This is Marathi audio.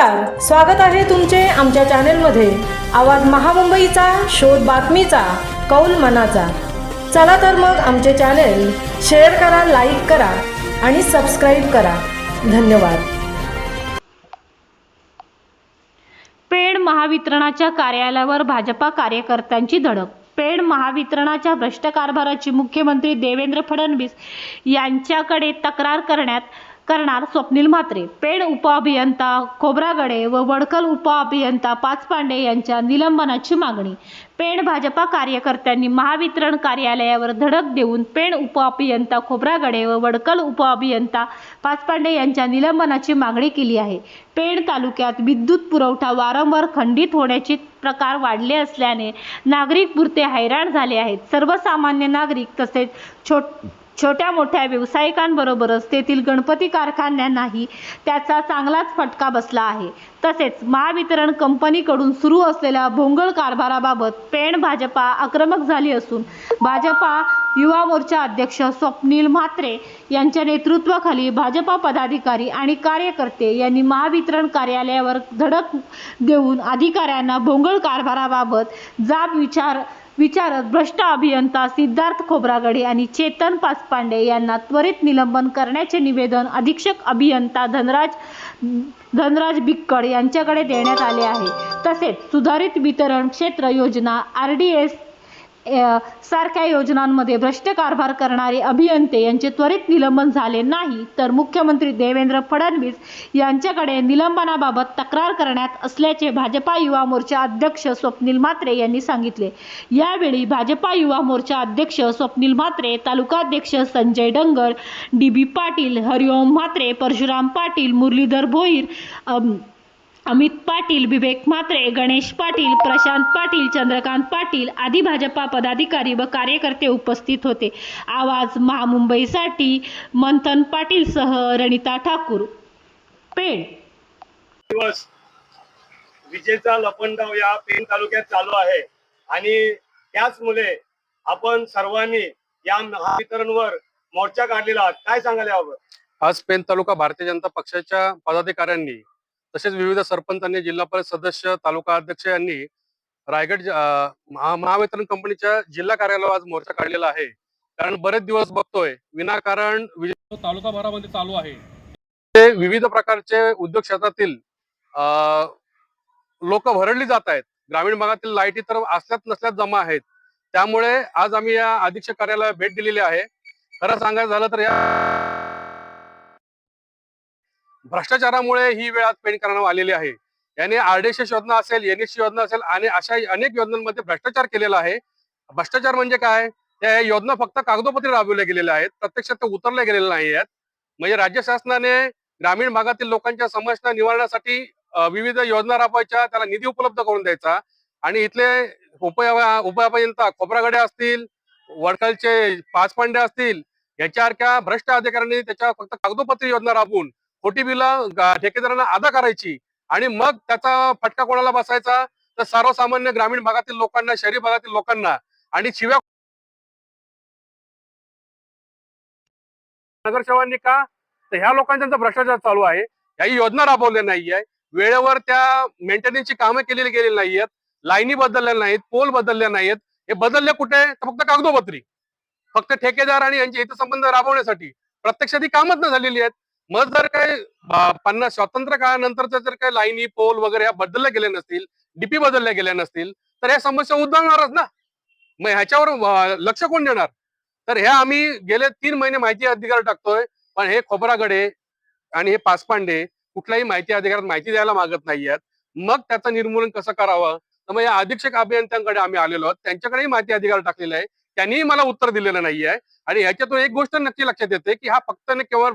नमस्कार स्वागत आहे तुमचे आमच्या चॅनेलमध्ये. आवाज महामुंबईचा शोध बातमीचा कौल मनाचा. चला तर मग आमचे चॅनेल शेअर करा लाईक करा आणि सबस्क्राईब करा. धन्यवाद. पेड महावितरणाच्या कार्यालयावर भाजपा कार्यकर्त्यांची धडक. पेड महावितरणाच्या भ्रष्ट कारभाराची मुख्यमंत्री देवेंद्र फडणवीस यांच्याकडे तक्रार करण्यात करणार स्वप्नील म्हात्रे. पेड उपअभियंता खोब्रागडे व वडकल उपअभियंता पाचपांडे यांच्या निलंबनाची मागणी. पेण भाजपा कार्यकर्त्यांनी महावितरण कार्यालयावर धडक देऊन पेण उपअभियंता खोब्रागडे व वडकल उपअभियंता पाचपांडे यांच्या निलंबनाची मागणी केली आहे. पेण तालुक्यात विद्युत पुरवठा वारंवार खंडित होण्याचे प्रकार वाढले असल्याने नागरिक पुरते हैराण झाले आहेत. सर्वसामान्य नागरिक तसेच छोट छोट्या मोठ्या व्यावसायिकांबरोबरच तेथील गणपती कारखान्यांनाही त्याचा चांगलाच फटका बसला आहे. तसेच महावितरण कंपनीकडून सुरू असलेल्या भोंगळ कारभाराबाबत पेण भाजपा आक्रमक झाली असून भाजपा युवा मोर्चा अध्यक्ष स्वप्नील म्हात्रे यांच्या नेतृत्वाखाली भाजपा पदाधिकारी आणि कार्यकर्ते यांनी महावितरण कार्यालयावर धडक देऊन अधिकाऱ्यांना भोंगळ कारभाराबाबत जाब विचार विचारत भ्रष्ट अभियंता सिद्धार्थ खोब्रागडे आणि चेतन पाचपांडे यांना त्वरित निलंबन करण्याचे निवेदन अधीक्षक अभियंता धनराज धनराज बिक्कड यांच्याकडे देण्यात आले आहे. तसेच सुधारित वितरण क्षेत्र योजना आर डी एस सारख्या योजनांमध्ये भ्रष्ट कारभार करणारे अभियंते यांचे त्वरित निलंबन झाले नाही तर मुख्यमंत्री देवेंद्र फडणवीस यांच्याकडे निलंबनाबाबत तक्रार करण्यात असल्याचे भाजपा युवा मोर्चा अध्यक्ष स्वप्नील म्हात्रे यांनी सांगितले. यावेळी भाजपा युवा मोर्चा अध्यक्ष स्वप्नील म्हात्रे तालुकाध्यक्ष संजय डंगर डी बी पाटील हरिओम म्हात्रे परशुराम पाटील मुरलीधर भोईर अमित पाटील विवेक म्हात्रे गणेश पाटील प्रशांत पाटील चंद्रकांत पाटील आदी भाजपा पदाधिकारी व कार्यकर्ते उपस्थित होते. आवाज महामुंबईसाठी मंथन पाटीलसह रणिता ठाकूर. पेड दिवस विजेचा लपंडाव या पेन तालुक्यात चालू आहे आणि त्याच मुले आपण सर्वांनी या महावितरणवर मोर्चा काढलेला आहात. काय सांगायला हवं आज पेन तालुका भारतीय जनता पक्षाच्या पदाधिकाऱ्यांनी तसेच विविध सरपंचांनी जिल्हा परिषद सदस्य तालुका अध्यक्ष यांनी रायगड महावितरण कंपनीच्या जिल्हा कार्यालयावर आज मोर्चा काढलेला आहे. कारण बरेच दिवस बघतोय विनाकारण तालुका भरामध्ये चालू आहे. ते विविध प्रकारचे उद्योग क्षेत्रातील लोक भरडली जात आहेत. ग्रामीण भागातील लाईटी तर असल्यात नसल्यात जमा आहेत. त्यामुळे आज आम्ही या अधीक्षक कार्यालयाला भेट दिलेली आहे. खरं सांगायचं झालं तर या भ्रष्टाचारामुळे ही वेळात आज करण्यात आलेली आहे. याने आरडीएसएस योजना असेल एनएस योजना असेल आणि अशा अनेक योजनांमध्ये भ्रष्टाचार केलेला आहे. भ्रष्टाचार म्हणजे काय? या योजना फक्त कागदोपत्री राबवल्या गेलेल्या आहेत. प्रत्यक्षात ते उतरल्या गेलेल्या नाही आहेत. म्हणजे राज्य शासनाने ग्रामीण भागातील लोकांच्या समस्या निवारण्यासाठी विविध योजना राबवायच्या त्याला निधी उपलब्ध करून द्यायचा. आणि इथले उपया उपायपर्यंत खोबरागडे असतील वडकलचे पाचपांडे असतील याच्यासारख्या भ्रष्ट अधिकाऱ्यांनी त्याच्या फक्त कागदोपत्री योजना राबवून खोटी बिलं ठेकेदारांना अदा करायची आणि मग त्याचा फटका कोणाला बसायचा? तर सर्वसामान्य ग्रामीण भागातील लोकांना शहरी भागातील लोकांना आणि शिव्या नगरसेवांनी का? तर ह्या लोकांचा भ्रष्टाचार चालू आहे याही योजना राबवल्या नाहीये. वेळेवर त्या मेंटेनन्सची कामं केलेली गेलेली नाहीयेत. लाईनी बदलल्या नाहीत पोल बदलल्या नाहीत हे बदलले कुठे? तर फक्त कागदोपत्री. फक्त ठेकेदार आणि यांचे हितसंबंध राबवण्यासाठी. प्रत्यक्षात ही कामच न झालेली आहेत. मग जर काही पन्नास स्वातंत्र्य काळानंतरच्या जर काही लाईनी पोल वगैरे ह्या बदलल्या गेल्या नसतील डीपी बदलल्या गेल्या नसतील तर ह्या समस्या उद्भवणारच ना. मग ह्याच्यावर लक्ष कोण देणार? तर ह्या आम्ही गेले तीन महिने माहिती अधिकार टाकतोय पण हे खोबरागडे आणि हे पासपांडे कुठल्याही माहिती अधिकारात माहिती द्यायला मागत नाहीयेत. मग त्याचं निर्मूलन कसं करावं? तर मग या अधीक्षक अभियंत्यांकडे आम्ही आलेलो आहोत. त्यांच्याकडेही माहिती अधिकार टाकलेला आहे. त्यांनीही मला उत्तर दिलेलं नाहीये. आणि ह्याच्यातून एक गोष्ट नक्की लक्षात येते की हा फक्त केवळ